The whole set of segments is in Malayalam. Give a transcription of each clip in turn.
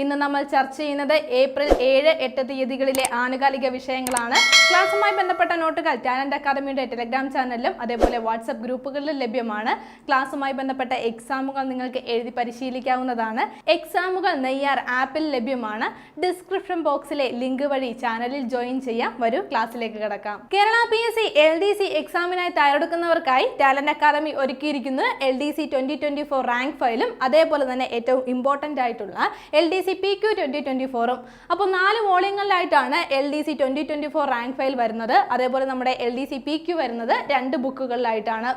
ഇന്ന് നമ്മൾ ചർച്ച ചെയ്യുന്നത് ഏപ്രിൽ ഏഴ് എട്ട് തീയതികളിലെ ആനുകാലിക വിഷയങ്ങളാണ്. ക്ലാസ്സുമായി ബന്ധപ്പെട്ട നോട്ടുകൾ ടാലന്റ് അക്കാദമിയുടെ ടെലഗ്രാം ചാനലിലും അതേപോലെ വാട്സപ്പ് ഗ്രൂപ്പുകളിലും ലഭ്യമാണ്. ക്ലാസ്സുമായി ബന്ധപ്പെട്ട എക്സാമുകൾ നിങ്ങൾക്ക് എഴുതി പരിശീലിക്കാവുന്നതാണ്. എക്സാമുകൾ നെയ്യാർ ആപ്പിൽ ലഭ്യമാണ്. ഡിസ്ക്രിപ്ഷൻ ബോക്സിലെ ലിങ്ക് വഴി ചാനലിൽ ജോയിൻ ചെയ്യാം. വരൂ ക്ലാസ്സിലേക്ക് കിടക്കാം. Kerala P S C L D C എക്സാമിനായി തയ്യാറെടുക്കുന്നവർക്കായി ടാലന്റ് അക്കാദമി ഒരുക്കിയിരിക്കുന്നു. L D C twenty twenty four rank ഫയലും അതേപോലെ തന്നെ ഏറ്റവും ഇമ്പോർട്ടന്റ് ആയിട്ടുള്ള L D C P Q twenty twenty ഫോറും അപ്പോൾ നാല് വോളിയങ്ങളിലായിട്ടാണ് L D C twenty twenty four rank file വരുന്നത്. അതേപോലെ നമ്മുടെ L D C P Q വരുന്നത് രണ്ട് ബുക്കുകളിലായിട്ടാണ്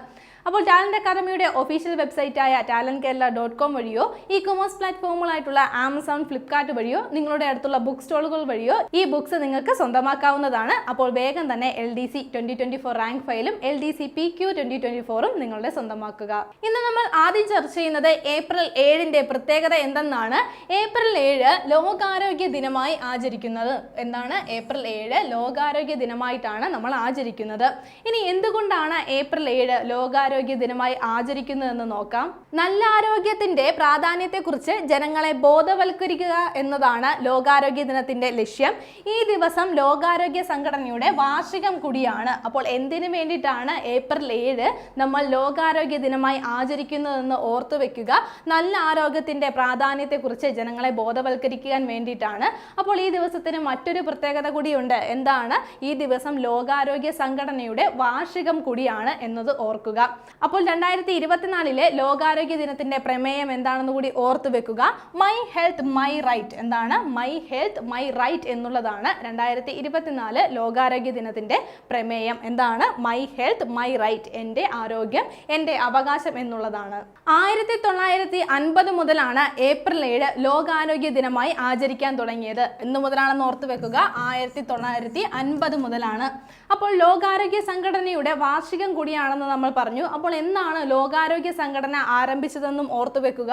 അപ്പോൾ ടാലന്റ് അക്കാദമിയുടെ ഒഫീഷ്യൽ വെബ്സൈറ്റായ ടാലന്റ് കേരള ഡോട്ട് കോം വഴിയോ ഇ കൊമേഴ്സ് പ്ലാറ്റ്ഫോമുകളായിട്ടുള്ള ആമസോൺ ഫ്ലിപ്കാർട്ട് വഴിയോ നിങ്ങളുടെ അടുത്തുള്ള ബുക്ക് സ്റ്റോളുകൾ വഴിയോ ഈ ബുക്സ് നിങ്ങൾക്ക് സ്വന്തമാക്കാവുന്നതാണ്. അപ്പോൾ വേഗം തന്നെ L D C twenty twenty four rank ഫയലും L D C P Q twenty twenty ഫോറും നിങ്ങളുടെ സ്വന്തമാക്കുക. ഇന്ന് നമ്മൾ ആദ്യം ചർച്ച ചെയ്യുന്നത് ഏപ്രിൽ ഏഴിന്റെ പ്രത്യേകത എന്തെന്നാണ്. ഏപ്രിൽ ഏഴ് ലോകാരോഗ്യ ദിനമായി ആചരിക്കുന്നത് എന്താണ് ഏപ്രിൽ ഏഴ് ലോകാരോഗ്യ ദിനമായിട്ടാണ് നമ്മൾ ആചരിക്കുന്നത്. ഇനി എന്തുകൊണ്ടാണ് ഏപ്രിൽ ഏഴ് ലോകാരോഗ്യ ദിനമായി ആചരിക്കുന്നതെന്ന് നോക്കാം. നല്ല ആരോഗ്യത്തിന്റെ പ്രാധാന്യത്തെക്കുറിച്ച് ജനങ്ങളെ ബോധവൽക്കരിക്കുക എന്നതാണ് ലോകാരോഗ്യ ദിനത്തിന്റെ ലക്ഷ്യം. ഈ ദിവസം ലോകാരോഗ്യ സംഘടനയുടെ വാർഷികം കൂടിയാണ്. അപ്പോൾ എന്തിനു വേണ്ടിയിട്ടാണ് ഏപ്രിൽ ഏഴ് നമ്മൾ ലോകാരോഗ്യ ദിനമായി ആചരിക്കുന്നതെന്ന് ഓർത്തു വെക്കുക? നല്ല ആരോഗ്യത്തിന്റെ പ്രാധാന്യത്തെക്കുറിച്ച് ജനങ്ങളെ ബോധവൽക്കരിക്കാൻ വേണ്ടിയിട്ടാണ്. അപ്പോൾ ഈ ദിവസത്തിന് മറ്റൊരു പ്രത്യേകത കൂടിയുണ്ട്. എന്താണ്? ഈ ദിവസം ലോകാരോഗ്യ സംഘടനയുടെ വാർഷികം കൂടിയാണ് എന്നത് ഓർക്കുക. അപ്പോൾ രണ്ടായിരത്തി ഇരുപത്തിനാലിലെ ലോകാരോഗ്യ ദിനത്തിന്റെ പ്രമേയം എന്താണെന്ന് കൂടി ഓർത്തു വെക്കുക. മൈ ഹെൽത്ത് മൈ റൈറ്റ് എന്താണ്? മൈ ഹെൽത്ത് മൈ റൈറ്റ് എന്നുള്ളതാണ് രണ്ടായിരത്തി ഇരുപത്തിനാല് ലോകാരോഗ്യ ദിനത്തിന്റെ പ്രമേയം. എന്താണ്? മൈ ഹെൽത്ത് മൈ റൈറ്റ് എന്റെ ആരോഗ്യം എന്റെ അവകാശം എന്നുള്ളതാണ്. ആയിരത്തി തൊള്ളായിരത്തി അൻപത് മുതലാണ് ഏപ്രിൽ ഏഴ് ലോകാരോഗ്യ ദിനമായി ആചരിക്കാൻ തുടങ്ങിയത്. എന്ന് മുതലാണെന്ന് ഓർത്തു വെക്കുക. ആയിരത്തി തൊള്ളായിരത്തി അൻപത് മുതലാണ്. അപ്പോൾ ലോകാരോഗ്യ സംഘടനയുടെ വാർഷികം കൂടിയാണെന്ന് നമ്മൾ പറഞ്ഞു. അപ്പോൾ എന്നാണ് ലോകാരോഗ്യ സംഘടന ആരംഭിച്ചതെന്നും ഓർത്തു വെക്കുക.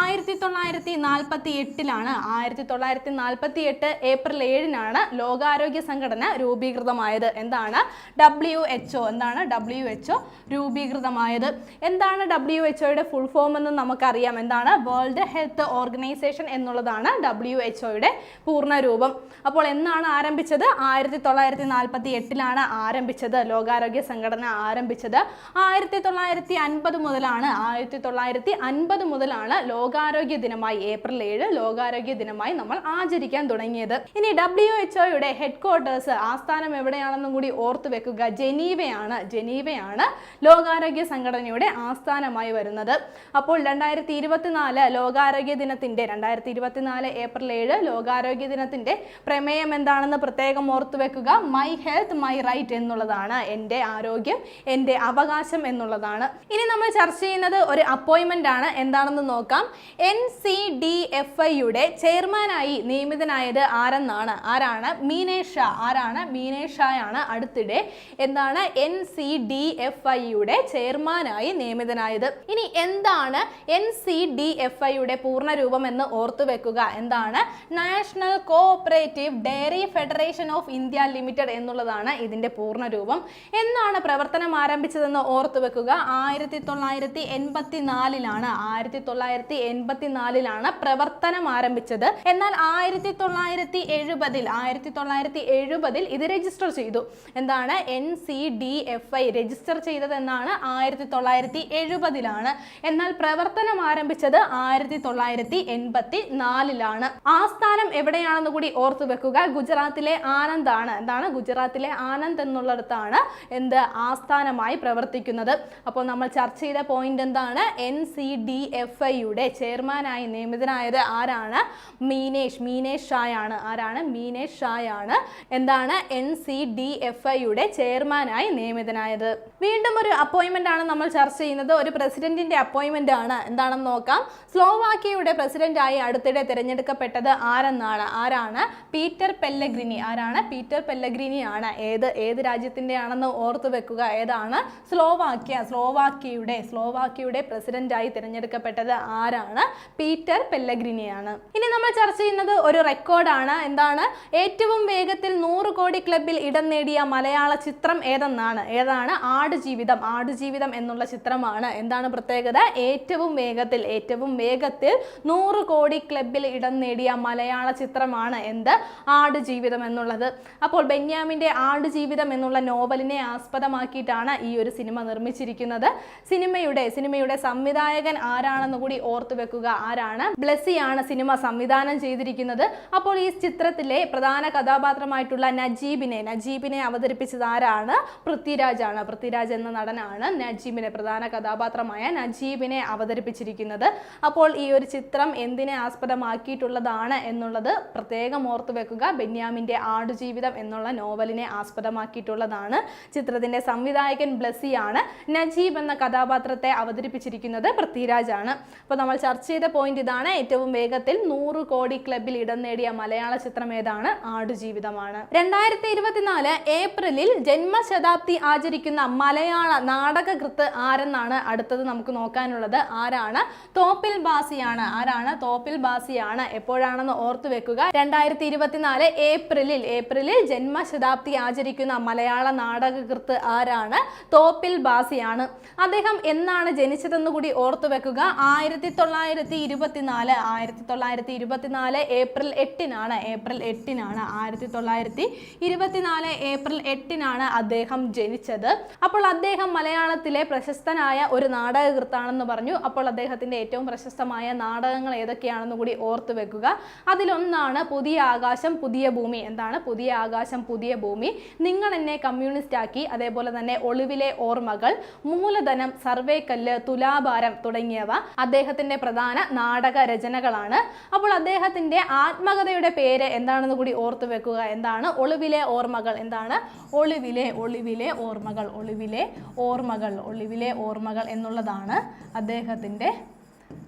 ആയിരത്തി തൊള്ളായിരത്തി നാൽപ്പത്തി എട്ടിലാണ് ആയിരത്തി തൊള്ളായിരത്തി നാൽപ്പത്തി എട്ട് ഏപ്രിൽ ഏഴിനാണ് ലോകാരോഗ്യ സംഘടന രൂപീകൃതമായത്. എന്താണ്? ഡബ്ല്യു എച്ച് എന്താണ് ഡബ്ല്യു എച്ച് രൂപീകൃതമായത്. എന്താണ് ഡബ്ല്യു എച്ച് ഫുൾ ഫോം എന്ന് നമുക്കറിയാം. എന്താണ്? വേൾഡ് ഹെൽത്ത് ഓർഗനൈസേഷൻ എന്നുള്ളതാണ് ഡബ്ല്യു എച്ച് ഒയുടെ പൂർണരൂപം അപ്പോൾ എന്നാണ് ആരംഭിച്ചത്? ആയിരത്തി തൊള്ളായിരത്തി നാൽപ്പത്തി എട്ടിലാണ് ആരംഭിച്ചത്. ലോകാരോഗ്യ സംഘടന ആരംഭിച്ചത്. ആയിരത്തി തൊള്ളായിരത്തി അൻപത് മുതലാണ് ആയിരത്തി തൊള്ളായിരത്തി അൻപത് മുതലാണ് ലോകാരോഗ്യ ദിനമായി ഏപ്രിൽ ഏഴ് ലോകാരോഗ്യ ദിനമായി നമ്മൾ ആചരിക്കാൻ തുടങ്ങിയത്. ഇനി ഡബ്ല്യു എച്ച് ഒയുടെ ഹെഡ് ക്വാർട്ടേഴ്സ് ആസ്ഥാനം എവിടെയാണെന്നും കൂടി ഓർത്തു വെക്കുക. ജനീവയാണ് ജനീവയാണ് ലോകാരോഗ്യ സംഘടനയുടെ ആസ്ഥാനമായി വരുന്നത്. അപ്പോൾ രണ്ടായിരത്തി ഇരുപത്തിനാല് ലോകാരോഗ്യ ദിനത്തിന്റെ രണ്ടായിരത്തി ഇരുപത്തിനാല് ഏപ്രിൽ ഏഴ് ലോകാരോഗ്യ ദിനത്തിന്റെ പ്രമേയം എന്താണെന്ന് പ്രത്യേകം ഓർത്തു വെക്കുക. മൈ ഹെൽത്ത് മൈ റൈറ്റ് എന്നുള്ളതാണ് എന്റെ ആരോഗ്യം എന്റെ അവകാശം എന്നുള്ളതാണ്. ഇനി നമ്മൾ ചർച്ച ചെയ്യുന്നത് ഒരു അപ്പോയിൻമെന്റ് ആണ്. എന്താണെന്ന് നോക്കാം. എൻ സി ഡി എഫ് ഐയുടെ ചെയർമാനായി നിയമിതനായത് ആരെന്നാണ്? ആരാണ്? മീനേഷ്. ആരാണ്? മീനേഷ് ഷായാണ് അടുത്തിടെ. എന്താണ് എൻ സി ഡി എഫ് ഐയുടെ ചെയർമാനായി നിയമിതനായത്? ഇനി എന്താണ് എൻ സി ഡി എഫ് ഐയുടെ പൂർണരൂപം എന്ന് ഓർത്തു വെക്കുക? എന്താണ്? National cooperative dairy federation of India limited എന്നുള്ളതാണ് ഇതിന്റെ പൂർണരൂപം. എന്നാണ് പ്രവർത്തനം ആരംഭിച്ചതെന്ന് ഓർത്തു വെക്കുക. ആയിരത്തി തൊള്ളായിരത്തി എൺപത്തി നാലിലാണ് ആയിരത്തി തൊള്ളായിരത്തി എൺപത്തി നാലിലാണ് പ്രവർത്തനം ആരംഭിച്ചത്. എന്നാൽ ആയിരത്തി തൊള്ളായിരത്തി എഴുപതിൽ ആയിരത്തി തൊള്ളായിരത്തി എഴുപതിൽ ഇത് രജിസ്റ്റർ ചെയ്തു. എന്താണ്? N C D F I register ചെയ്തതെന്നാണ് ആയിരത്തി തൊള്ളായിരത്തി എഴുപതിലാണ് എന്നാൽ പ്രവർത്തനം ആരംഭിച്ചത് ആയിരത്തി തൊള്ളായിരത്തി എൺപത്തി നാലിലാണ് ആസ്ഥാനം എവിടെയാണെന്ന് കൂടി ഓർത്തു വെക്കുക. ഗുജറാത്തിലെ ആനന്ദാണ് എന്താണ്? ഗുജറാത്തിലെ ആനന്ദ് എന്നുള്ളിടത്താണ് എന്ത്? ആസ്ഥാനമായി പ്രവർത്തിക്കുന്നത്. അപ്പോൾ നമ്മൾ ചർച്ച ചെയ്ത പോയിന്റ് എന്താണ്? എൻ സി ഡി എഫ് ഐയുടെ ചെയർമാനായി നിയമിതനായത് ആരാണ്? മീനേഷ്. മീനേഷ് ഷായാണ്. ആരാണ്? മീനേഷ് ഷായാണ്. എന്താണ്? എൻ സി ഡി എഫ് ഐയുടെ ചെയർമാനായി നിയമിതനായത്. വീണ്ടും ഒരു അപ്പോയിൻമെന്റ് ആണ് നമ്മൾ ചർച്ച ചെയ്യുന്നത്. ഒരു പ്രസിഡന്റിന്റെ അപ്പോയിൻമെന്റ് ആണ്. എന്താണെന്ന് നോക്കാം. സ്ലോവാക്കിയയുടെ പ്രസിഡന്റായി അടുത്തിടെ തിരഞ്ഞെടുക്കപ്പെട്ടത് ആരെന്നാണ്? ആരാണ്? Peter Pellegrini. ആരാണ്? പീറ്റർ പെല്ലഗ്രിനി ആണ് ഏത് ഏത് രാജ്യത്തിന്റെ ആണെന്ന് ഓർത്തു വെക്കുക. ഏതാണ്? സ്ലോവാക്യ സ്ലോവാക്യ സ്ലോവാക്യയുടെ സ്ലോവാക്യയുടെ പ്രസിഡന്റായി തിരഞ്ഞെടുക്കപ്പെട്ടത് ആരാണ്? പീറ്റർ പെല്ലഗ്രിനിയാണ്. ഇനി നമ്മൾ ചർച്ച ചെയ്യുന്നത് ഒരു റെക്കോർഡാണ്. എന്താണ്? ഏറ്റവും വേഗത്തിൽ നൂറ് കോടി ക്ലബിൽ ഇടം നേടിയ മലയാള ചിത്രം ഏതെന്നാണ്? ഏതാണ്? ആടുജീവിതം. ആടുജീവിതം എന്നുള്ള ചിത്രമാണ്. എന്താണ് പ്രത്യേകത? ഏറ്റവും വേഗത്തിൽ ഏറ്റവും വേഗത്തിൽ നൂറ് കോടി ക്ലബിൽ ഇടം നേടിയ മലയാള ചിത്രമാണ് എന്ത്? ആടുജീവിതം എന്നുള്ളത്. അപ്പോൾ ബെന്യാമിന്റെ ആടുജീവിതം എന്നുള്ള നോവലിനെ ആസ്പദമാക്കിയിട്ടാണ് ഈ ഒരു സിനിമ നിർമ്മിച്ചിരിക്കുന്നത് സിനിമയുടെ സിനിമയുടെ സംവിധായകൻ ആരാണെന്ന് കൂടി ഓർത്തു വെക്കുക. ആരാണ്? ബ്ലെസ്സിയാണ് സിനിമ സംവിധാനം ചെയ്തിരിക്കുന്നത്. അപ്പോൾ ഈ ചിത്രത്തിലെ പ്രധാന കഥാപാത്രമായിട്ടുള്ള നജീബിനെ നജീബിനെ അവതരിപ്പിച്ചത് ആരാണ്? പൃഥ്വിരാജാണ് പൃഥ്വിരാജ് എന്ന നടനാണ് നജീബിനെ പ്രധാന കഥാപാത്രമായ നജീബിനെ അവതരിപ്പിച്ചിരിക്കുന്നത്. അപ്പോൾ ഈ ഒരു ചിത്രം എന്തിനെ ആസ്പദമാക്കിയിട്ടുള്ളതാണ് എന്നുള്ളത് പ്രത്യേകം ഓർത്തു വെക്കുക. ബെന്യാമിന്റെ ആടുജീവിതം എന്നുള്ള നോവലിനെ ആസ്പദമാക്കിയിട്ടുള്ളതാണ്. ചിത്രത്തിന്റെ സംവിധായകൻ ബ്ലസ്സിയാണ് നജീബ് എന്ന കഥാപാത്രത്തെ അവതരിപ്പിച്ചിരിക്കുന്നത് പൃഥ്വിരാജാണ്. അപ്പോൾ നമ്മൾ ചർച്ച ചെയ്ത പോയിന്റ് ഇതാണ്. ഏറ്റവും വേഗത്തിൽ നൂറ് കോടി ക്ലബിൽ ഇടം നേടിയ മലയാള ചിത്രം ഏതാണ്? ആടുജീവിതമാണ്. രണ്ടായിരത്തി ഇരുപത്തിനാല് ഏപ്രിലിൽ ജന്മശതാബ്ദി ആചരിക്കുന്ന മലയാള നാടകകൃത്ത് ആരെന്നാണ് അടുത്തത് നമുക്ക് നോക്കാനുള്ളത്? ആരാണ്? തോപ്പിൽ ബാസിയാണ്. ആരാണ്? തോപ്പിൽ ബാസിയാണ്. എപ്പോഴാണെന്ന് ഓർത്തു വെക്കുക. രണ്ടായിരത്തി ഇരുപത്തിനാല് ഏപ്രിലിൽ ഏപ്രിലിൽ ജന്മശതാബ്ദി ആചരിക്കുന്ന മലയാള നാടകകൃത്ത് ആരാണ്? തോപ്പിൽ ബാസിയാണ് അദ്ദേഹം എന്നാണ് ജനിച്ചതെന്ന് കൂടി ഓർത്തു വെക്കുക. ആയിരത്തി തൊള്ളായിരത്തി ഇരുപത്തിനാല് ആയിരത്തി തൊള്ളായിരത്തി ഇരുപത്തിനാല് ഏപ്രിൽ എട്ടിനാണ് ഏപ്രിൽ എട്ടിനാണ് ആയിരത്തി തൊള്ളായിരത്തി ഇരുപത്തിനാല് ഏപ്രിൽ എട്ടിനാണ് അദ്ദേഹം ജനിച്ചത്. അപ്പോൾ അദ്ദേഹം മലയാളത്തിലെ പ്രശസ്തനായ ഒരു നാടകകൃത്താണെന്ന് പറഞ്ഞു. അപ്പോൾ അദ്ദേഹത്തിന്റെ ഏറ്റവും പ്രശസ്തമായ നാടകങ്ങൾ ഏതൊക്കെയാണെന്ന് കൂടി ഓർത്തു വെക്കുക. അതിലൊന്നാണ് പുതിയ ആകാശം പുതിയ ഭൂമി. എന്താണ്? പുതിയ ആകാശം പുതിയ ഭൂമി. നിങ്ങൾ എന്നെ കമ്മ്യൂണിസ്റ്റ് ആക്കി അതേപോലെ തന്നെ ഒളിവിലെ ഓർമ്മകൾ. മൂലധനം സർവേക്കല്ല് തുലാഭാരം തുടങ്ങിയവ അദ്ദേഹത്തിന്റെ പ്രധാന നാടക രചനകളാണ് അപ്പോൾ അദ്ദേഹത്തിന്റെ ആത്മകഥയുടെ പേര് എന്താണെന്ന് കൂടി ഓർത്തു വെക്കുക. എന്താണ്? ഒളിവിലെ ഓർമ്മകൾ. എന്താണ്? ഒളിവിലെ ഒളിവിലെ ഓർമ്മകൾ. ഒളിവിലെ ഓർമ്മകൾ ഒളിവിലെ ഓർമ്മകൾ എന്നുള്ളതാണ് അദ്ദേഹത്തിന്റെ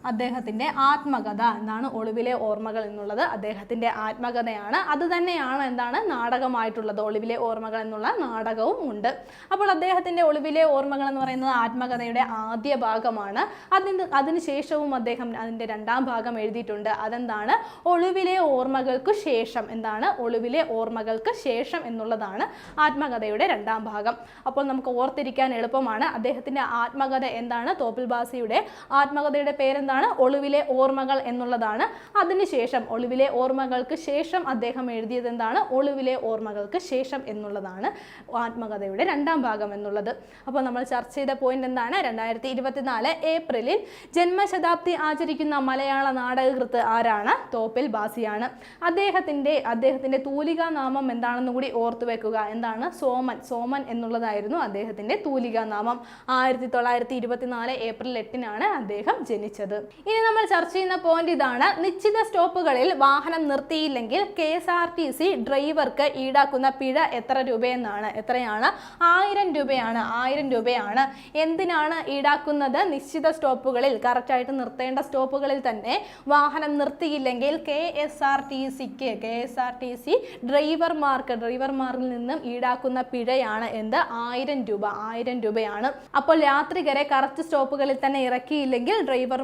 അദ്ദേഹത്തിന്റെ ആത്മകഥ എന്നാണ് ഒളിവിലെ ഓർമ്മകൾ എന്നുള്ളത്. അദ്ദേഹത്തിന്റെ ആത്മകഥയാണ്. അത് തന്നെയാണ് എന്താണ്? നാടകമായിട്ടുള്ളത്. ഒളിവിലെ ഓർമ്മകൾ എന്നുള്ള നാടകവും ഉണ്ട്. അപ്പോൾ അദ്ദേഹത്തിന്റെ ഒളിവിലെ ഓർമ്മകൾ എന്ന് പറയുന്നത് ആത്മകഥയുടെ ആദ്യ ഭാഗമാണ്. അതിന് അതിനുശേഷവും അദ്ദേഹം അതിന്റെ രണ്ടാം ഭാഗം എഴുതിയിട്ടുണ്ട്. അതെന്താണ്? ഒളിവിലെ ഓർമ്മകൾക്ക് ശേഷം എന്താണ്? ഒളിവിലെ ഓർമ്മകൾക്ക് ശേഷം എന്നുള്ളതാണ് ആത്മകഥയുടെ രണ്ടാം ഭാഗം. അപ്പോൾ നമുക്ക് ഓർത്തിരിക്കാൻ എളുപ്പമാണ്. അദ്ദേഹത്തിന്റെ ആത്മകഥ എന്താണ്? തോപ്പിൽ ബാസിയുടെ ആത്മകഥയുടെ പേരെന്താണ്? ഒളിവിലെ ഓർമ്മകൾ എന്നുള്ളതാണ്. അതിനുശേഷം ഒളിവിലെ ഓർമ്മകൾക്ക് ശേഷം അദ്ദേഹം എഴുതിയത് എന്താണ്? ഒളിവിലെ ഓർമ്മകൾക്ക് ശേഷം എന്നുള്ളതാണ് ആത്മകഥയുടെ രണ്ടാം ഭാഗം എന്നുള്ളത്. അപ്പോൾ നമ്മൾ ചർച്ച ചെയ്ത പോയിന്റ് എന്താണ്? രണ്ടായിരത്തി ഇരുപത്തിനാല് ഏപ്രിലിൽ ജന്മശതാബ്ദി ആചരിക്കുന്ന മലയാള നാടകകൃത്ത് ആരാണ്? തോപ്പിൽ ബാസിയാണ്. അദ്ദേഹത്തിന്റെ അദ്ദേഹത്തിന്റെ തൂലികാ നാമം എന്താണെന്ന് കൂടി ഓർത്തു വെക്കുക. എന്താണ്? സോമൻ സോമൻ എന്നുള്ളതായിരുന്നു അദ്ദേഹത്തിന്റെ തൂലികാ നാമം. ആയിരത്തി തൊള്ളായിരത്തി ഇരുപത്തിനാല് ഏപ്രിൽ എട്ടിനാണ് അദ്ദേഹം ജനിച്ചത്. ഇനി നമ്മൾ ചർച്ച ചെയ്യുന്ന പോയിന്റ് ഇതാണ്. നിശ്ചിത സ്റ്റോപ്പുകളിൽ വാഹനം നിർത്തിയില്ലെങ്കിൽ K S R T C ഡ്രൈവർക്ക് ഈടാക്കുന്ന പിഴ എത്ര രൂപയെന്നാണ്. എത്രയാണ്? ആയിരം രൂപയാണ്. ആയിരം രൂപയാണ്. എന്തിനാണ് ഈടാക്കുന്നത്? നിശ്ചിത സ്റ്റോപ്പുകളിൽ കറക്റ്റായിട്ട് നിർത്തേണ്ട സ്റ്റോപ്പുകളിൽ തന്നെ വാഹനം നിർത്തിയില്ലെങ്കിൽ കെ എസ് ആർ ടി സിക്ക് K S R T C ഡ്രൈവർമാർക്ക് ഡ്രൈവർമാരിൽ നിന്നും ഈടാക്കുന്ന പിഴയാണ് എന്ത്? ആയിരം രൂപ. ആയിരം രൂപയാണ്. അപ്പോൾ യാത്രികരെ കറക്റ്റ് സ്റ്റോപ്പുകളിൽ തന്നെ ഇറക്കിയില്ലെങ്കിൽ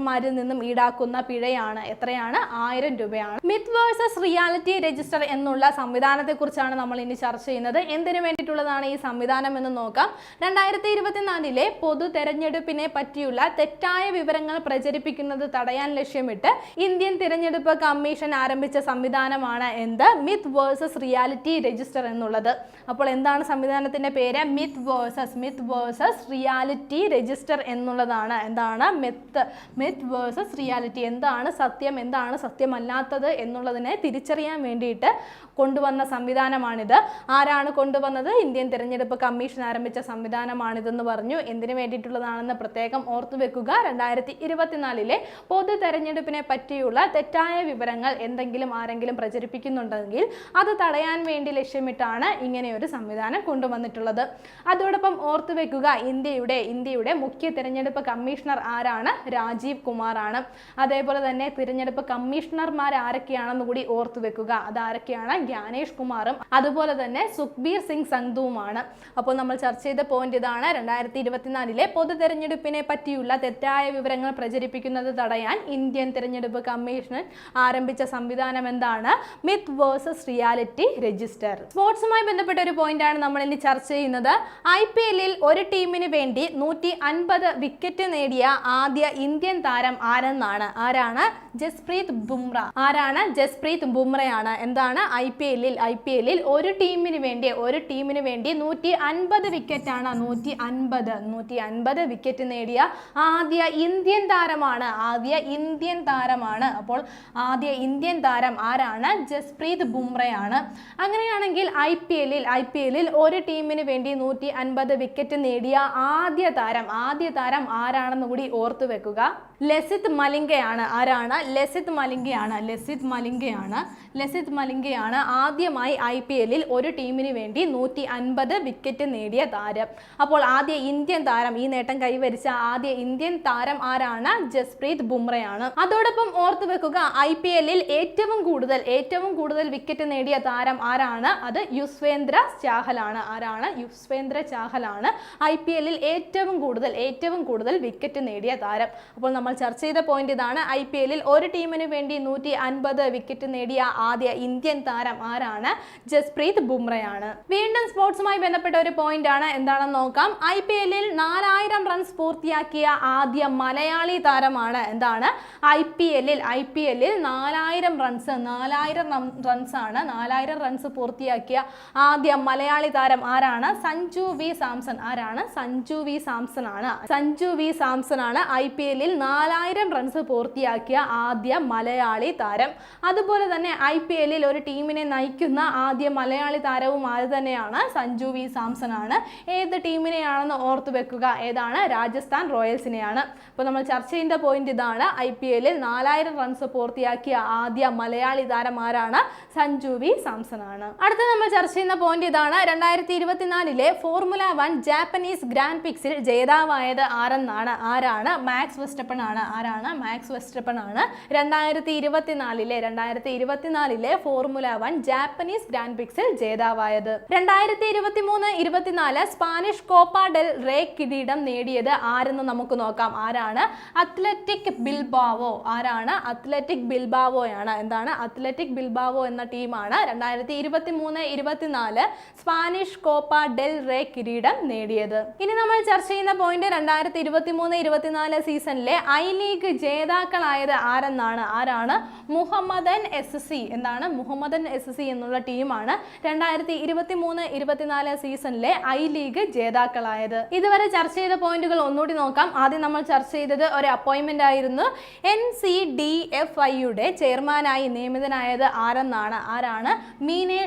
ഡ്രൈവർമാരിൽ നിന്നും ഈടാക്കുന്ന പിഴയാണ് എത്രയാണ്? ആയിരം രൂപയാണ്. മിത്ത് വേഴ്സസ് റിയാലിറ്റി രജിസ്റ്റർ എന്നുള്ള സംവിധാനത്തെ കുറിച്ചാണ് നമ്മൾ ഇനി ചർച്ച ചെയ്യുന്നത്. എന്തിനു വേണ്ടിയിട്ടുള്ളതാണ് ഈ സംവിധാനം എന്ന് നോക്കാം. രണ്ടായിരത്തി ഇരുപത്തിനാലിലെ പൊതു തെരഞ്ഞെടുപ്പിനെ പറ്റിയുള്ള തെറ്റായ വിവരങ്ങൾ പ്രചരിപ്പിക്കുന്നത് തടയാൻ ലക്ഷ്യമിട്ട് ഇന്ത്യൻ തിരഞ്ഞെടുപ്പ് കമ്മീഷൻ ആരംഭിച്ച സംവിധാനമാണ് എന്ത്? മിത്ത് വേഴ്സസ് റിയാലിറ്റി രജിസ്റ്റർ എന്നുള്ളത്. അപ്പോൾ എന്താണ് സംവിധാനത്തിന്റെ പേര്? Myth versus myth versus reality register എന്നുള്ളതാണ്. എന്താണ്? മിത്ത് മിത്ത് വേഴ്സസ് റിയാലിറ്റി എന്താണ് സത്യം എന്താണ് സത്യമല്ലാത്തത് എന്നുള്ളതിനെ തിരിച്ചറിയാൻ വേണ്ടിയിട്ട് കൊണ്ടുവന്ന സംവിധാനമാണിത്. ആരാണ് കൊണ്ടുവന്നത്? ഇന്ത്യൻ തിരഞ്ഞെടുപ്പ് കമ്മീഷൻ ആരംഭിച്ച സംവിധാനമാണിതെന്ന് പറഞ്ഞു. എന്തിനു വേണ്ടിയിട്ടുള്ളതാണെന്ന് പ്രത്യേകം ഓർത്തു വെക്കുക. രണ്ടായിരത്തി ഇരുപത്തിനാലിലെ പൊതു തെരഞ്ഞെടുപ്പിനെ പറ്റിയുള്ള തെറ്റായ വിവരങ്ങൾ എന്തെങ്കിലും ആരെങ്കിലും പ്രചരിപ്പിക്കുന്നുണ്ടെങ്കിൽ അത് തടയാൻ വേണ്ടി ലക്ഷ്യമിട്ടാണ് ഇങ്ങനെയൊരു സംവിധാനം കൊണ്ടുവന്നിട്ടുള്ളത്. അതോടൊപ്പം ഓർത്തു വെക്കുക ഇന്ത്യയുടെ ഇന്ത്യയുടെ മുഖ്യ തെരഞ്ഞെടുപ്പ് കമ്മീഷണർ ആരാണ്? രാജീവ് കുമാർ ആണ് അതേപോലെ തന്നെ തിരഞ്ഞെടുപ്പ് കമ്മീഷണർമാർ ആരൊക്കെയാണെന്ന് കൂടി ഓർത്തു വെക്കുക. അതാരൊക്കെയാണ്? ജ്ഞാനേഷ് കുമാറും. അതുപോലെ തന്നെ സുഖ്ബീർ സിംഗ് സന്ധുവുമാണ് അപ്പോൾ നമ്മൾ ചർച്ച ചെയ്ത പോയിന്റ് ഇതാണ്. രണ്ടായിരത്തി ഇരുപത്തിനാലിലെ പൊതു തെരഞ്ഞെടുപ്പിനെ പറ്റിയുള്ള തെറ്റായ വിവരങ്ങൾ പ്രചരിപ്പിക്കുന്നത് തടയാൻ ഇന്ത്യൻ തെരഞ്ഞെടുപ്പ് കമ്മീഷൻ ആരംഭിച്ച സംവിധാനം എന്താണ്? Myth versus reality register. സ്പോർട്സുമായി ബന്ധപ്പെട്ട ഒരു പോയിന്റാണ് നമ്മൾ ഇനി ചർച്ച ചെയ്യുന്നത്. ഐ പി എല്ലിൽ ഒരു ടീമിന് വേണ്ടി നൂറ്റി അൻപത് വിക്കറ്റ് നേടിയ ആദ്യ ഇന്ത്യൻ താരം ആരെന്നാണ്? ആരാണ്? ജസ്പ്രീത് ബുംറ. ആരാണ്? ജസ്പ്രീത് ബുംറയാണ്. എന്താണ്? ഐ പി എല്ലിൽ ഐ പി എല്ലിൽ ഒരു ടീമിന് വേണ്ടി ഒരു ടീമിന് വേണ്ടി നൂറ്റി അൻപത് വിക്കറ്റാണ് നൂറ്റി അൻപത് നൂറ്റി അൻപത് വിക്കറ്റ് നേടിയ ആദ്യ ഇന്ത്യൻ താരമാണ് ആദ്യ ഇന്ത്യൻ താരമാണ്. അപ്പോൾ ആദ്യ ഇന്ത്യൻ താരം ആരാണ്? ജസ്പ്രീത് ബുംറയാണ്. അങ്ങനെയാണെങ്കിൽ ഐ പി എല്ലിൽ ഐ പി എല്ലിൽ ഒരു ടീമിന് വേണ്ടി നൂറ്റി അൻപത് വിക്കറ്റ് നേടിയ ആദ്യ താരം ആദ്യ താരം ആരാണെന്ന് കൂടി ഓർത്തു വെക്കുക. ലസിത് മലിംഗയാണ്. ആരാണ്? ലസിത് മലിംഗയാണ്. ലസിത് മലിംഗയാണ്. ലസിത് മലിംഗയാണ് ആദ്യമായി ഐ പി എല്ലിൽ ഒരു ടീമിന് വേണ്ടി നൂറ്റി അൻപത് വിക്കറ്റ് നേടിയ താരം. അപ്പോൾ ആദ്യ ഇന്ത്യൻ താരം ഈ നേട്ടം കൈവരിച്ച ആദ്യ ഇന്ത്യൻ താരം ആരാണ്? ജസ്പ്രീത് ബുംറയാണ്. അതോടൊപ്പം ഓർത്തു വെക്കുക ഐ പി എല്ലിൽ ഏറ്റവും കൂടുതൽ ഏറ്റവും കൂടുതൽ വിക്കറ്റ് നേടിയ താരം ആരാണ്? അത് യുസ്വേന്ദ്ര ചാഹലാണ്. ആരാണ്? യുസ്വേന്ദ്ര ചാഹലാണ് ഐ പി എല്ലിൽ ഏറ്റവും കൂടുതൽ ഏറ്റവും കൂടുതൽ വിക്കറ്റ് നേടിയ താരം. അപ്പോൾ നമ്മൾ ചർച്ച ചെയ്ത പോയിന്റ് ഇതാണ്. ഐ പി എല്ലിൽ ഒരു ടീമിന് വേണ്ടി നൂറ്റി അൻപത് വിക്കറ്റ് നേടിയ ആദ്യ ഇന്ത്യൻ താരം ആരാണ്? ജസ്പ്രീത് ബുംറയാണ്. വീണ്ടും സ്പോർട്സുമായി ബന്ധപ്പെട്ട ഒരു പോയിന്റ് ആണ്. എന്താണെന്ന് നോക്കാം. ഐ പി എല്ലിൽ നാലായിരം റൺസ് പൂർത്തിയാക്കിയ ആദ്യ മലയാളി താരമാണ് എന്താണ്? ഐ പി എല്ലിൽ ഐ പി എല്ലിൽ നാലായിരം റൺസ് നാലായിരം റൺസ് ആണ്. നാലായിരം റൺസ് പൂർത്തിയാക്കിയ ആദ്യ മലയാളി താരം ആരാണ്? സഞ്ജു വി സാംസൺ. ആരാണ്? സഞ്ജു വി സാംസൺ ആണ്. സഞ്ജു വി സാംസൺ ആണ് ഐ പി എല്ലിൽ നാലായിരം റൺസ് പൂർത്തിയാക്കിയ ആദ്യ മലയാളി താരം. അതുപോലെ തന്നെ ഐ പി എല്ലിൽ ഒരു ടീമിനെ നയിക്കുന്ന ആദ്യ മലയാളി താരവും ആര് തന്നെയാണ്? സഞ്ജു വി. സാംസൺ ആണ്. ഏത് ടീമിനെയാണെന്ന് ഓർത്തു വെക്കുക. ഏതാണ്? രാജസ്ഥാൻ റോയൽസിനെയാണ്. അപ്പോൾ നമ്മൾ ചർച്ച ചെയ്യേണ്ട പോയിന്റ് ഇതാണ് ഐ പി എല്ലിൽ നാലായിരം റൺസ് പൂർത്തിയാക്കിയ ആദ്യ മലയാളി താരം ആരാണ്? സഞ്ജു വി. സാംസൺ ആണ്. അടുത്ത നമ്മൾ ചർച്ച ചെയ്യുന്ന പോയിന്റ് ഇതാണ്. രണ്ടായിരത്തി ഇരുപത്തിനാലിലെ ഫോർമുല വൺ ജാപ്പനീസ് ഗ്രാൻഡ് പിക്സിൽ ജേതാവായത് ആരെന്നാണ്? ആരാണ്? മാക്സ് വെസ്റ്റപ്പൺ ആണ്. ആരാണ്? മാക്സ് വെസ്റ്റപ്പൺ ആണ് രണ്ടായിരത്തി ഇരുപത്തിനാലിലെ രണ്ടായിരത്തി ഇരുപത്തിനാലിലെ ഫോർമുല വൺ ജാപ്പനീസ് ഗ്രാൻഡ് പിക്സിൽ ജേതാവായത്. രണ്ടായിരത്തി ഇരുപത്തി മൂന്ന് ഇരുപത്തിനാല് സ്പാനിഷ് കോപ്പ ഡെൽ റേ കിരീടം നേടിയത് ആരെന്ന് നമുക്ക് നോക്കാം. ആരാണ്? Athletic Bilbao. ആരാണ്? അത്ലറ്റിക് ബിൽബാവോയാണ്. എന്താണ്? അത്ലറ്റിക് ബിൽബാവോ എന്ന ടീമാണ് രണ്ടായിരത്തി ഇരുപത്തി മൂന്ന് ഇരുപത്തിനാല് സ്പാനിഷ് കോപ്പ ഡെൽ റേ കിരീടം നേടിയത്. ഇനി നമ്മൾ ചർച്ച ചെയ്യുന്ന പോയിന്റ് രണ്ടായിരത്തി ഇരുപത്തി മൂന്ന് ഇരുപത്തിനാല് സീസണിലെ ഐ ലീഗ് ജേതാക്കളായത് ആരെന്നാണ്? ആരാണ്? Mohammedan S C. എന്താണ്? മുഹമ്മദൻ എസ് സി എന്നുള്ള ടീമാണ് രണ്ടായിരത്തി ഇരുപത്തി മൂന്ന് ഇരുപത്തിനാല് സീസണിലെ ഐ ലീഗ് ജേതാക്കളായത്. ഇതുവരെ ചർച്ച ചെയ്ത പോയിന്റുകൾ ഒന്നുകൂടി നോക്കാം. ആദ്യം നമ്മൾ ചർച്ച ചെയ്തത് ഒരു അപ്പോയിന്റ്മെന്റ് ആയിരുന്നു എൻ സി ഡി എഫ് ഐയുടെ ചെയർമാനായി നിയമിതനായത് ആരെന്നാണ്? ആരാണ്?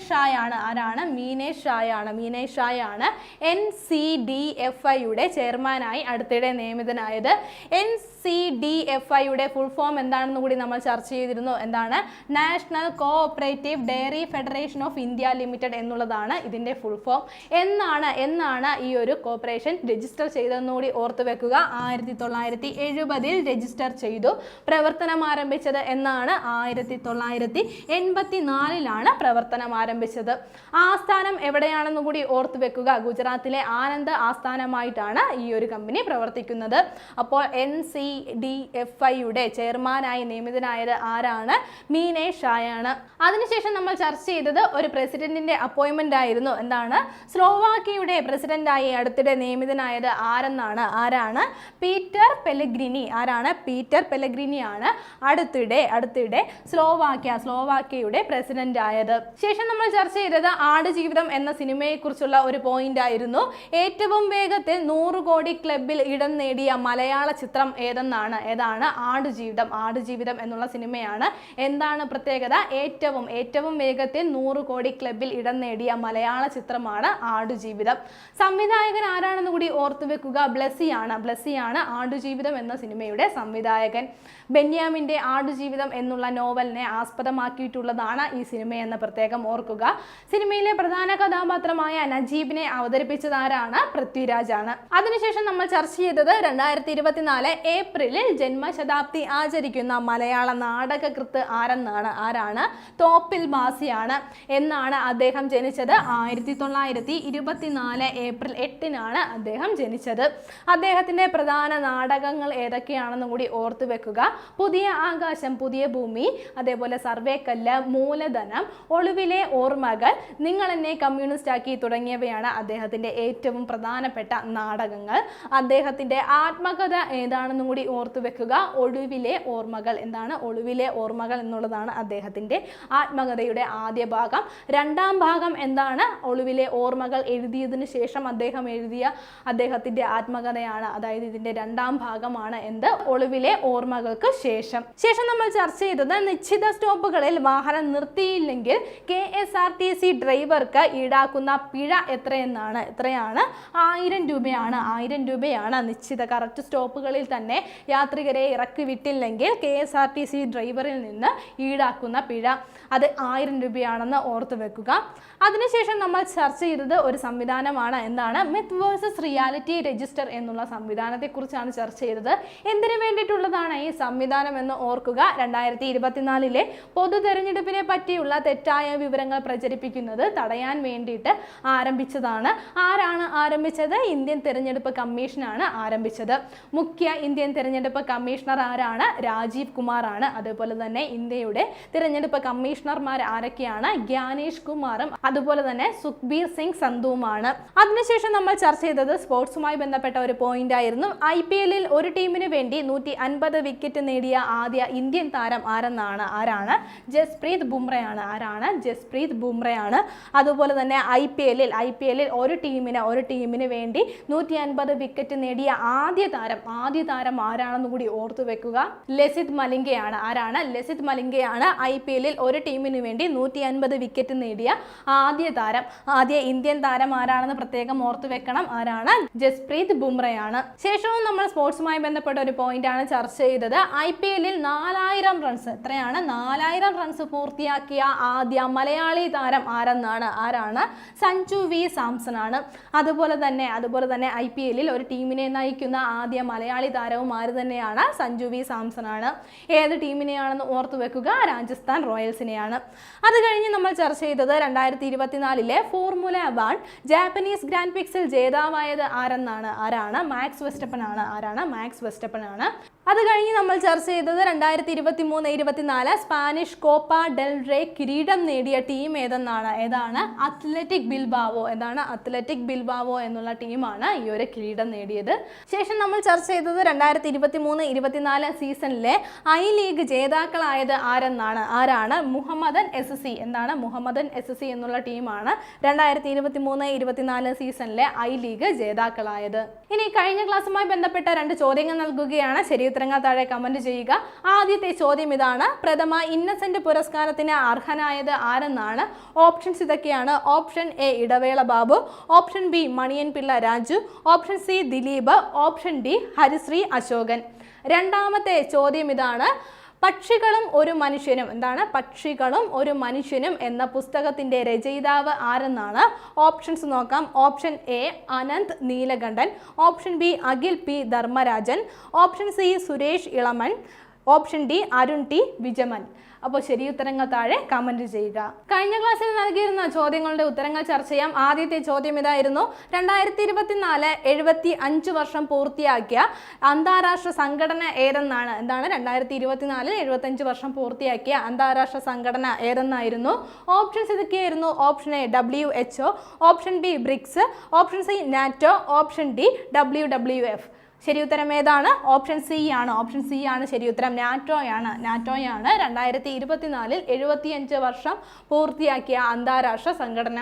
ഷായ് ആണ് ആരാണ്? മീനേഷ് ഷായ് ആണ് മീനേഷ് ഷായ് ആണ് എൻ സി ഡി എഫ് ഐയുടെ ചെയർമാനായി അടുത്തിടെ നിയമിതനായത്. എൻ സി ഡി എഫ് ഐയുടെ ഫുൾ ഫോം എന്താണെന്ന് കൂടി നമ്മൾ ചർച്ച ചെയ്തിരുന്നു. എന്താണ്? National cooperative dairy federation of India limited എന്നുള്ളതാണ് ഇതിന്റെ ഫുൾ ഫോം എന്നാണ് എന്നാണ് ഈ ഒരു കോർപ്പറേഷൻ രജിസ്റ്റർ ചെയ്തതെന്ന് കൂടി ഓർത്തു വെക്കുക. ആയിരത്തി തൊള്ളായിരത്തി എഴുപതിൽ രജിസ്റ്റർ ചെയ്തു. പ്രവർത്തനം ആരംഭിച്ചത് എന്നാണ് ആയിരത്തി തൊള്ളായിരത്തി എൺപത്തി നാലിലാണ് പ്രവർത്തനം ആരംഭിച്ചത്. ആസ്ഥാനം എവിടെയാണെന്ന് കൂടി ഓർത്തു വെക്കുക. ഗുജറാത്തിലെ ആനന്ദ് ആസ്ഥാനമായിട്ടാണ് ഈ ഒരു കമ്പനി പ്രവർത്തിക്കുന്നത്. അപ്പോൾ എൻ സി ഡി എഫ് ഐയുടെ ചെയർമാനായി നിയമിതനായത് ആരാണ്? മീനെ ഷായാണ്. അതിനുശേഷം നമ്മൾ ചർച്ച ചെയ്തത് ഒരു പ്രസിഡന്റിന്റെ അപ്പോയിന്റ്മെന്റ് ആയിരുന്നു. എന്താണ്? സ്ലോവാക്കിയുടെ പ്രസിഡന്റായി അടുത്തിടെ നിയമിതനായത് ആരെന്നാണ്? ആരാണ്? Peter Pellegrini. ആരാണ്? പീറ്റർ പെലഗ്രിനി ആണ് അടുത്തിടെ അടുത്തിടെ സ്ലോവാക്യ സ്ലോവാക്കിയുടെ പ്രസിഡന്റ് ആയത് ശേഷം നമ്മൾ ചർച്ച ചെയ്തത് ആടുജീവിതം എന്ന സിനിമയെ കുറിച്ചുള്ള ഒരു പോയിന്റ് ആയിരുന്നു ഏറ്റവും വേഗത്തിൽ നൂറ് കോടി ക്ലബിൽ ഇടം നേടിയ മലയാള ചിത്രം ഏതെന്നാണ് ഏതാണ്? ആടുജീവിതം. ആടുജീവിതം എന്നുള്ള സിനിമയാണ്. എന്താണ് പ്രത്യേകത? ഏറ്റവും ഏറ്റവും വേഗത്തിൽ നൂറ് കോടി ക്ലബിൽ ഇടം നേടിയ മലയാള ചിത്രമാണ് ആടുജീവിതം. സംവിധായകൻ ആരാണെന്ന് കൂടി ഓർത്തു വെക്കുക ബ്ലസ്സിയാണ്. ബ്ലസ്സിയാണ് ആടുജീവിതം എന്ന സിനിമയുടെ സംവിധായകൻ. ബെന്യാമിന്റെ ആടുജീവിതം എന്നുള്ള നോവലിനെ ആസ്പദമാക്കിയിട്ടുള്ളതാണ് ഈ സിനിമയെന്ന് പ്രത്യേകം ഓർക്കുക. സിനിമയിലെ പ്രധാന കഥാപാത്രമായ നജീബിനെ അവതരിപ്പിച്ചതാരാണ് പൃഥ്വിരാജാണ്. അതിനുശേഷം നമ്മൾ ചർച്ച ചെയ്തത് രണ്ടായിരത്തി ഇരുപത്തിനാല് ഏപ്രിലിൽ ജന്മശതാബ്ദി ആചരിക്കുന്ന മലയാള നാടകകൃത്ത് ആരെന്നാണ്? ആരാണ്? തോപ്പിൽ ബാസിയാണ് എന്നാണ് അദ്ദേഹം ജനിച്ചത്. ആയിരത്തി തൊള്ളായിരത്തി ഇരുപത്തിനാല് ഏപ്രിൽ എട്ടിനാണ് അദ്ദേഹം ജനിച്ചത്. അദ്ദേഹത്തിന്റെ പ്രധാന നാടകങ്ങൾ ഏതൊക്കെയാണെന്നും കൂടി ഓർത്തു വെക്കുക. പുതിയ ആകാശം പുതിയ ഭൂമി അതേപോലെ സർവേക്കല്ല് മൂലധനം ഒളിവിലെ ഓർമ്മകൾ നിങ്ങൾ എന്നെ കമ്മ്യൂണിസ്റ്റ് ആക്കി തുടങ്ങിയവയാണ് അദ്ദേഹത്തിന്റെ ഏറ്റവും പ്രധാനപ്പെട്ട നാടകങ്ങൾ. അദ്ദേഹത്തിന്റെ ആത്മകഥ ഏതാണെന്നും കൂടി ഓർത്തു വെക്കുക. ഒളിവിലെ ഓർമ്മകൾ എന്താണ്? ഒളിവിലെ ഓർമ്മകൾ എന്നുള്ളതാണ് അദ്ദേഹത്തിന്റെ ആത്മകഥയുടെ ആദ്യ ഭാഗം. രണ്ടാം ഭാഗം എന്താണ്? ഒളിവിലെ ഓർമ്മകൾ എഴുതിയതിനു ശേഷം അദ്ദേഹം എഴുതിയ അദ്ദേഹത്തിന്റെ ആത്മകഥയാണ്. അതായത് ഇതിന്റെ രണ്ടാം ഭാഗമാണ് എന്ത്? ഒളിവിലെ ഓർമ്മകൾക്ക് ശേഷം. ശേഷം നമ്മൾ ചർച്ച ചെയ്തത് നിശ്ചിത സ്റ്റോപ്പുകളിൽ വാഹനം നിർത്തിയില്ലെങ്കിൽ K S R T C ഡ്രൈവർക്ക് ഈടാക്കുന്ന പിഴ എത്രയെന്നാണ്. എത്രയാണ്? ആയിരം രൂപയാണ്. ആയിരം രൂപയാണ് നിശ്ചിത കറക്റ്റ് സ്റ്റോപ്പുകളിൽ തന്നെ യാത്രികരെ ഇറക്കി വിട്ടില്ലെങ്കിൽ K S R T C ഡ്രൈവറിൽ നിന്ന് ഈടാക്കുന്ന പിഴ. അത് ആയിരം രൂപയാണെന്ന് ഓർത്ത് വെക്കുക. അതിനുശേഷം നമ്മൾ ചർച്ച ചെയ്തത് ഒരു സംവിധാനമാണ് എന്താണ് മിത്ത് വേഴ്സസ് റിയാലിറ്റി രജിസ്റ്റർ എന്നുള്ള സംവിധാനത്തെക്കുറിച്ചാണ് ചർച്ച ചെയ്തത്. എന്തിനു വേണ്ടിയിട്ടുള്ളതാണ് ഈ സംവിധാനം എന്ന് ഓർക്കുക. രണ്ടായിരത്തി ഇരുപത്തിനാലിലെ പൊതു തെരഞ്ഞെടുപ്പിനെ പറ്റിയുള്ള തെറ്റായ വിവരങ്ങൾ പ്രചരിപ്പിക്കുന്നത് തടയാൻ വേണ്ടിയിട്ട് ആരംഭിച്ചതാണ്. ആരാണ് ആരംഭിച്ചത്? ഇന്ത്യൻ തെരഞ്ഞെടുപ്പ് കമ്മീഷനാണ് ആരംഭിച്ചത്. മുഖ്യ ഇന്ത്യൻ തെരഞ്ഞെടുപ്പ് കമ്മീഷണർ ആരാണ്? രാജീവ് കുമാർ ആണ്. അതുപോലെ തന്നെ ഇന്ത്യയുടെ തിരഞ്ഞെടുപ്പ് കമ്മീഷണർമാർ ആരൊക്കെയാണ്? ഗ്യാനേഷ് കുമാറും അതുപോലെ തന്നെ സുഖ്ബീർ സിംഗ് സന്ധുവുമാണ് അതിനുശേഷം നമ്മൾ ചർച്ച ചെയ്തത് സ്പോർട്സുമായി ബന്ധപ്പെട്ട ഒരു പോയിന്റ് ആയിരുന്നു. ഐ പി എല്ലിൽ ഒരു ടീമിന് വേണ്ടി നൂറ്റി അൻപത് വിക്കറ്റ് നേടിയ ആദ്യ ഇന്ത്യൻ താരം ആരെന്നാണ്? ആരാണ്? ജസ്പ്രീത് ബുംറയാണ്. ആരാണ്? ജസ്പ്രീത് ബുംറയാണ്. അതുപോലെ തന്നെ ഐ പി എല്ലിൽ ഐ പി എല്ലിൽ ഒരു ടീമിന് ഒരു ടീമിന് വേണ്ടി നൂറ്റി അൻപത് വിക്കറ്റ് നേടിയ ആദ്യ താരം ആദ്യ താരം ആരാണെന്ന് കൂടി ഓർത്തു വെക്കുക. ലസിത് മലിംഗയാണ്. ആരാണ്? ലസിത് മലിംഗയാണ് ഐ പി എല്ലിൽ ഒരു ടീമിന് വേണ്ടി നൂറ്റി അൻപത് വിക്കറ്റ് നേടിയ ആദ്യ താരം ആദ്യ ഇന്ത്യൻ താരം ആരാണെന്ന് പ്രത്യേകം ഓർത്തു വെക്കണം. ആരാണ്? ജസ്പ്രീത് ബുംറയാണ്. ശേഷവും നമ്മൾ സ്പോർട്സുമായി ബന്ധപ്പെട്ട ഒരു പോയിന്റ് ആണ് ചർച്ച ചെയ്തത്. ഐ പി എല്ലിൽ നാലായിരം റൺസ് എത്രയാണ്? നാലായിരം റൺസ് പൂർത്തിയാക്കിയ ആദ്യ മലയാളി താരം ആരെന്നാണ്? ആരാണ്? സഞ്ജു വി. സാംസൺ ആണ് അതുപോലെ തന്നെ അതുപോലെ തന്നെ ഐ പി എല്ലിൽ ഒരു ടീമിനെ നയിക്കുന്ന ആദ്യ മലയാളി താരവും ആര് തന്നെയാണ്? സഞ്ജു വി. സാംസൺ ആണ് ഏത് ടീമിനെയാണെന്ന് ഓർത്തു വെക്കുക? രാജസ്ഥാൻ റോയൽസിനെയാണ്. അത് കഴിഞ്ഞ് നമ്മൾ ചർച്ച ചെയ്തത് രണ്ടായിരത്തി ഇരുപത്തിനാലിലെ ഫോർമുല വൺ ജാപ്പനീസ് ഗ്രാൻഡ് പിക്സിൽ ജേതാവായത് ആരെന്നാണ്? ആരാണ്? മാക്സ് വെസ്റ്റപ്പൻ ആണ് ആരാണ്? മാക്സ് വെസ്റ്റപ്പൻ ആണ് അത് കഴിഞ്ഞ് നമ്മൾ ചർച്ച ചെയ്തത് രണ്ടായിരത്തി ഇരുപത്തി മൂന്ന് ഇരുപത്തിനാല് സ്പാനിഷ് കോപ്പ ഡെൽ റേ കിരീടം നേടിയ ടീം ഏതെന്നാണ്? ഏതാണ്? Athletic Bilbao. എന്താണ് അത്ലറ്റിക് ബിൽബാവോ എന്നുള്ള ടീമാണ് ഈ ഒരു കിരീടം നേടിയത്. ശേഷം നമ്മൾ ചർച്ച ചെയ്തത് രണ്ടായിരത്തി ഇരുപത്തി മൂന്ന് ഇരുപത്തിനാല് സീസണിലെ ഐ ലീഗ് ജേതാക്കളായത് ആരെന്നാണ്? ആരാണ്? Mohammedan S C. എന്താണ് മുഹമ്മദൻ എസ് സി എന്നുള്ള ടീമാണ് രണ്ടായിരത്തി ഇരുപത്തി മൂന്ന് ഇരുപത്തിനാല് സീസണിലെ ഐ ലീഗ് ജേതാക്കളായത്. ഇനി കഴിഞ്ഞ ക്ലാസ്സുമായി ബന്ധപ്പെട്ട രണ്ട് ചോദ്യങ്ങൾ നൽകുകയാണ്. ശരി ഉത്തരങ്ങൾ താഴെ കമന്റ് ചെയ്യുക. ആദ്യത്തെ ചോദ്യം ഇതാണ്. പ്രഥമ ഇന്നസെന്റ് പുരസ്കാരത്തിന് അർഹനായത് ആരെന്നാണ്? ഓപ്ഷൻസ് ഇതൊക്കെയാണ്. Option A Idavela Babu. Option B Maniyan Pillai Raju. Option C Dileep. Option D Harisree Ashokan. രണ്ടാമത്തെ ചോദ്യം ഇതാണ്. പക്ഷികളും ഒരു മനുഷ്യനും. എന്താണ്? പക്ഷികളും ഒരു മനുഷ്യനും എന്ന പുസ്തകത്തിന്റെ രചയിതാവ് ആരെന്നാണ്? ഓപ്ഷൻസ് നോക്കാം. Option A Ananth Neelakantan. Option B Akhil P Dharmarajan. Option C Suresh Elamon option D Arun T Vijaman. അപ്പോൾ ശരി ഉത്തരങ്ങൾ താഴെ കമന്റ് ചെയ്യുക. കഴിഞ്ഞ ക്ലാസ്സിൽ നൽകിയിരുന്ന ചോദ്യങ്ങളുടെ ഉത്തരങ്ങൾ ചർച്ച ചെയ്യാം. ആദ്യത്തെ ചോദ്യം ഇതായിരുന്നു. രണ്ടായിരത്തി ഇരുപത്തിനാല് എഴുപത്തി അഞ്ച് വർഷം പൂർത്തിയാക്കിയ അന്താരാഷ്ട്ര സംഘടന ഏതെന്നാണ്? എന്താണ്? രണ്ടായിരത്തി ഇരുപത്തിനാലിൽ എഴുപത്തഞ്ച് വർഷം പൂർത്തിയാക്കിയ അന്താരാഷ്ട്ര സംഘടന ഏതെന്നായിരുന്നു? ഓപ്ഷൻസ് ഇതൊക്കെയായിരുന്നു. Option A W H O option B BRICS option C NATO option D W W F ശരി ഉത്തരം ഏതാണ്? ഓപ്ഷൻ സി ആണ്. ഓപ്ഷൻ സി ആണ് ശരി ഉത്തരം നാറ്റോയാണ്. നാറ്റോയാണ് രണ്ടായിരത്തി ഇരുപത്തിനാലിൽ എഴുപത്തിയഞ്ച് വർഷം പൂർത്തിയാക്കിയ അന്താരാഷ്ട്ര സംഘടന.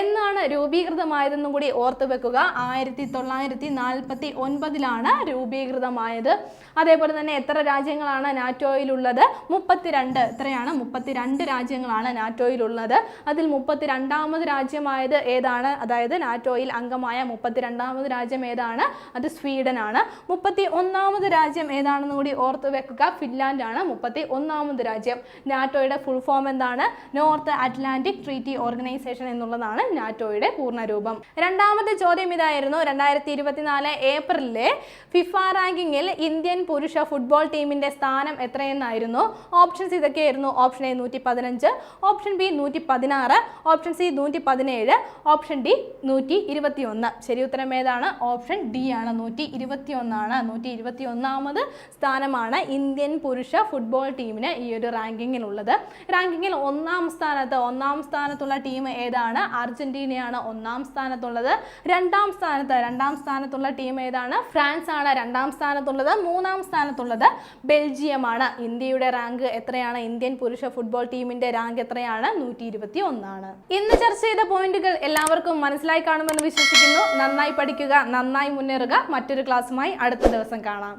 എന്നാണ് രൂപീകൃതമായതെന്നും കൂടി ഓർത്തു വെക്കുക. ആയിരത്തി തൊള്ളായിരത്തി നാൽപ്പത്തി ഒൻപതിലാണ് രൂപീകൃതമായത്. അതേപോലെ തന്നെ എത്ര രാജ്യങ്ങളാണ് നാറ്റോയിലുള്ളത്? മുപ്പത്തിരണ്ട്. എത്രയാണ്? മുപ്പത്തിരണ്ട് രാജ്യങ്ങളാണ് നാറ്റോയിലുള്ളത്. അതിൽ മുപ്പത്തിരണ്ടാമത് രാജ്യമായത് ഏതാണ്? അതായത് നാറ്റോയിൽ അംഗമായ മുപ്പത്തിരണ്ടാമത് രാജ്യം ഏതാണ്? അത് സ്വീഡനാണ്. ആണ്. മുപ്പത്തി ഒന്നാമത് രാജ്യം ഏതാണെന്ന് കൂടി ഓർത്ത് വെക്കുക. ഫിൻലാൻഡ് ആണ് മുപ്പത്തി ഒന്നാമത് രാജ്യം. നാറ്റോയുടെ ഫുൾ ഫോം എന്താണ്? നോർത്ത് അറ്റ്ലാന്റിക് ട്രീറ്റി ഓർഗനൈസേഷൻ എന്നുള്ളതാണ് നാറ്റോയുടെ പൂർണരൂപം. രണ്ടാമത്തെ ചോദ്യം ഇതായിരുന്നു. രണ്ടായിരത്തി ഇരുപത്തിനാല് ഏപ്രിലിലെ ഫിഫ റാങ്കിങ്ങിൽ ഇന്ത്യൻ പുരുഷ ഫുട്ബോൾ ടീമിന്റെ സ്ഥാനം എത്രയെന്നായിരുന്നു? ഓപ്ഷൻസ് ഇതൊക്കെയായിരുന്നു. ഓപ്ഷൻ എ നൂറ്റി പതിനഞ്ച് ഓപ്ഷൻ ബി നൂറ്റി പതിനാറ് ഓപ്ഷൻ സി നൂറ്റി പതിനേഴ് ഓപ്ഷൻ ഡി നൂറ്റി ഇരുപത്തി ഒന്ന് ശരി ഉത്തരം ഏതാണ്? ഓപ്ഷൻ ഡി ആണ് നൂറ്റി ഇരുപത്തി ഒന്നാണ് നൂറ്റി ഇരുപത്തി ഒന്നാമത് സ്ഥാനമാണ് ഇന്ത്യൻ പുരുഷ ഫുട്ബോൾ ടീമിന് ഈ ഒരു റാങ്കിങ്ങിലുള്ളത് റാങ്കിങ്ങിൽ ഒന്നാം സ്ഥാനത്ത് ഒന്നാം സ്ഥാനത്തുള്ള ടീം ഏതാണ്? അർജന്റീനയാണ് ഒന്നാം സ്ഥാനത്തുള്ളത്. രണ്ടാം സ്ഥാനത്ത് രണ്ടാം സ്ഥാനത്തുള്ള ടീം ഏതാണ്? ഫ്രാൻസ് ആണ് രണ്ടാം സ്ഥാനത്തുള്ളത്. മൂന്നാം സ്ഥാനത്തുള്ളത് ബെൽജിയമാണ്. ഇന്ത്യയുടെ റാങ്ക് എത്രയാണ്? ഇന്ത്യൻ പുരുഷ ഫുട്ബോൾ ടീമിന്റെ റാങ്ക് എത്രയാണ്? നൂറ്റി ഇരുപത്തി ഒന്നാണ് ഇന്ന് ചർച്ച ചെയ്ത പോയിന്റുകൾ എല്ലാവർക്കും മനസ്സിലായി കാണുമെന്ന് വിശ്വസിക്കുന്നു. നന്നായി പഠിക്കുക നന്നായി മുന്നേറുക. മറ്റൊരു ക്ലാസ്സുമായി അടുത്ത ദിവസം കാണാം.